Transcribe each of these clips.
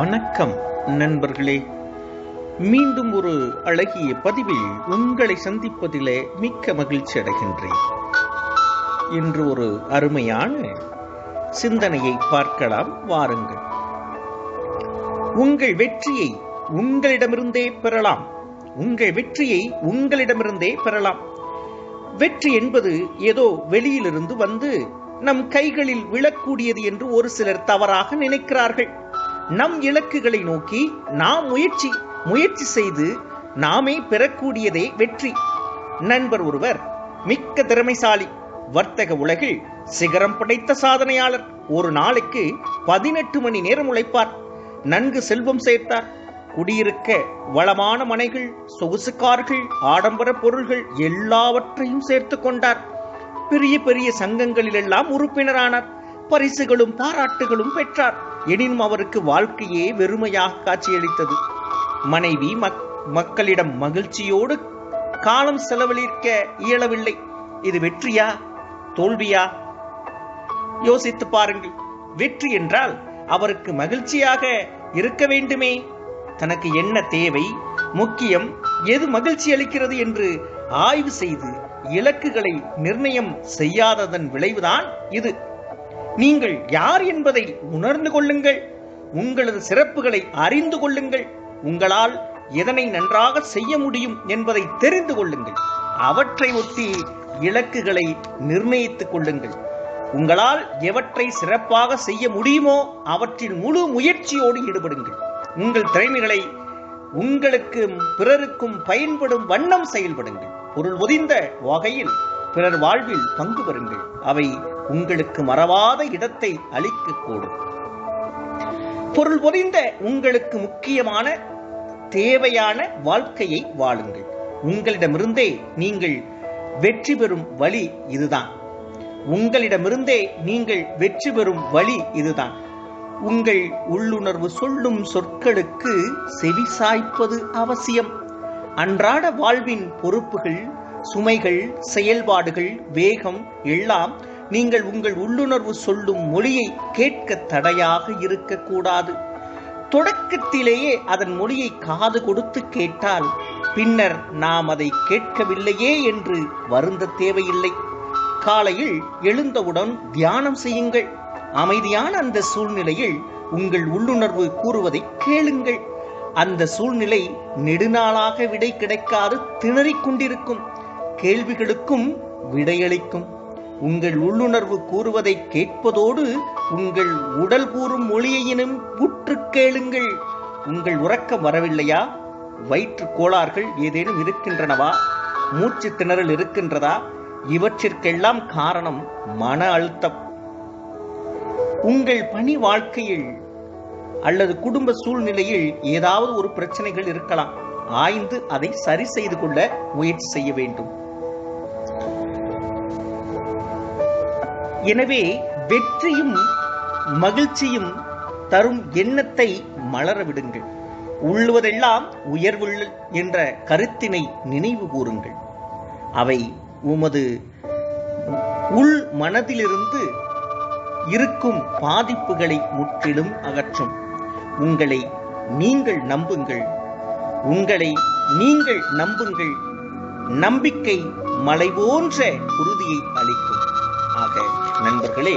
வணக்கம் நண்பர்களே. மீண்டும் ஒரு அழகிய பதிவில் உங்களை சந்திப்பதிலே மிக்க மகிழ்ச்சி அடைகின்றேன். இன்று ஒரு அருமையான சிந்தனையை பார்க்கலாம் வாருங்கள். உங்கள் வெற்றியை உங்களிடமிருந்தே பெறலாம். உங்கள் வெற்றியை உங்களிடமிருந்தே பெறலாம். வெற்றி என்பது ஏதோ வெளியிலிருந்து வந்து நம் கைகளில் விழக்கூடியது என்று ஒரு சிலர் தவறாக நினைக்கிறார்கள். நம் இலக்குகளை நோக்கி நாம் முயற்சி முயற்சி செய்து நாமே பெறக்கூடியதே வெற்றி. நண்பர் ஒருவர் மிக்க திறமைசாலி வர்த்தக உலகில் சிகரம் படைத்த சாதனையாளர். ஒரு நாளைக்கு பதினெட்டு மணி நேரம் உழைப்பார். நன்கு செல்வம் சேர்த்தார். குடியிருக்க வளமான மனைகள் சொகுசு கார்கள் ஆடம்பர பொருள்கள் எல்லாவற்றையும் சேர்த்து கொண்டார். பெரிய பெரிய சங்கங்களிலெல்லாம் உறுப்பினரானார். பரிசுகளும் பாராட்டுகளும் பெற்றார். எனினும் அவருக்கு வாழ்க்கையே வெறுமையாக காட்சியளித்தது. மனைவி மக்- மக்களிடம் மகிழ்ச்சியோடு காலம் செலவழிக்க இயலவில்லை. இது வெற்றியா? தோல்வியா? யோசித்து பாருங்கள். வெற்றி என்றால் அவருக்கு மகிழ்ச்சியாக இருக்க வேண்டுமே. தனக்கு என்ன தேவை? முக்கியம் எது மகிழ்ச்சி அளிக்கிறது என்று ஆய்வு செய்து இலக்குகளை நிர்ணயம் செய்யாததன் விளைவுதான் இது. நீங்கள் யார் என்பதை உணர்ந்து கொள்ளுங்கள். உங்களது சிறப்புகளை அறிந்து கொள்ளுங்கள். உங்களால் எதனை நன்றாக செய்ய முடியும் என்பதை தெரிந்து கொள்ளுங்கள். அவற்றை ஒட்டி இலக்குகளை நிர்ணயித்துக் கொள்ளுங்கள். உங்களால் எவற்றை சிறப்பாக செய்ய முடியுமோ அவற்றில் முழு முயற்சியோடு ஈடுபடுங்கள். உங்கள் திறமைகளை உங்களுக்கும் பிறருக்கும் பயன்படும் வண்ணம் செயல்படுங்கள். பொருள் ஒதிந்த வகையில் பிறர் வாழ்வில் பங்கு பெறுங்கள். அவை உங்களுக்கு மறவாத இடத்தை அளிக்கக்கூடும் பொருள் பொதிந்த உங்களுக்கு முக்கியமான தேவையான வாழ்க்கையை வாழுங்கள். உங்களிடமிருந்தே நீங்கள் வெற்றி பெறும் வழி இதுதான். உங்களிடமிருந்தே நீங்கள் வெற்றி பெறும் வழி இதுதான். உங்கள் உள்ளுணர்வு சொல்லும் சொற்களுக்கு செவி சாய்ப்பது அவசியம். அன்றாட வாழ்வின் பொறுப்புகள் சுமைகள் செயல்பாடுகள் வேகம் எல்லாம் நீங்கள் உங்கள் உள்ளுணர்வு சொல்லும் மொழியை கேட்க தடையாக இருக்கக்கூடாது தொடக்கத்திலேயே அதன் மொழியை காது கொடுத்து கேட்டால் பின்னர் நாம் அதை கேட்கவில்லையே என்று வருந்த தேவையில்லை. காலையில் எழுந்தவுடன் தியானம் செய்யுங்கள். அமைதியான அந்த சூழ்நிலையில் உங்கள் உள்ளுணர்வு கூறுவதை கேளுங்கள். அந்த சூழ்நிலை நெடுநாளாக விடை கிடைக்காது திணறிக் கொண்டிருக்கும். கேள்விகளுக்கும் விடையளிக்கும். உங்கள் உள்ளுணர்வு கூறுவதை கேட்பதோடு உங்கள் உடல் கூறும் மொழியையினும் உற்று கேளுங்கள். உங்கள் உறக்கம் வரவில்லையா? வயிற்று கோளாறுகள் ஏதேனும் இருக்கின்றனவா? மூச்சு திணறல் இருக்கின்றதா? இவற்றிற்கெல்லாம் காரணம் மன அழுத்தம். உங்கள் பணி வாழ்க்கையில் அல்லது குடும்ப சூழ்நிலையில் ஏதாவது ஒரு பிரச்சனைகள் இருக்கலாம். ஆய்ந்து அதை சரி செய்து கொள்ள முயற்சி செய்ய வேண்டும். எனவே வெற்றியும் மகிழ்ச்சியும் தரும் எண்ணத்தை மலர விடுங்கள். உள்ளுவதெல்லாம் உயர்வுள்ள என்ற கருத்தினை நினைவு கூறுங்கள். அவை உமது உள் மனதிலிருந்து இருக்கும் பாதிப்புகளை முற்றிலும் அகற்றும். உங்களை நீங்கள் நம்புங்கள். உங்களை நீங்கள் நம்புங்கள். நம்பிக்கை மலை போன்ற உறுதியை அளிக்கும். ஆக நண்பர்களே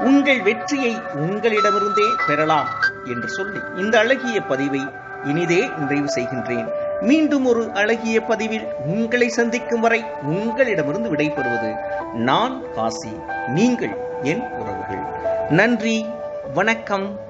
உங்கள் வெற்றியை உங்களிடமிருந்தே பெறலாம் என்று சொல்லி இந்த அழகிய பதிவை இனிதே நிறைவு செய்கின்றேன். மீண்டும் ஒரு அழகிய பதிவில் உங்களை சந்திக்கும் வரை உங்களிடமிருந்து விடைபெறுவது நான் காசி நீங்கள் என் உறவுகள். நன்றி வணக்கம்.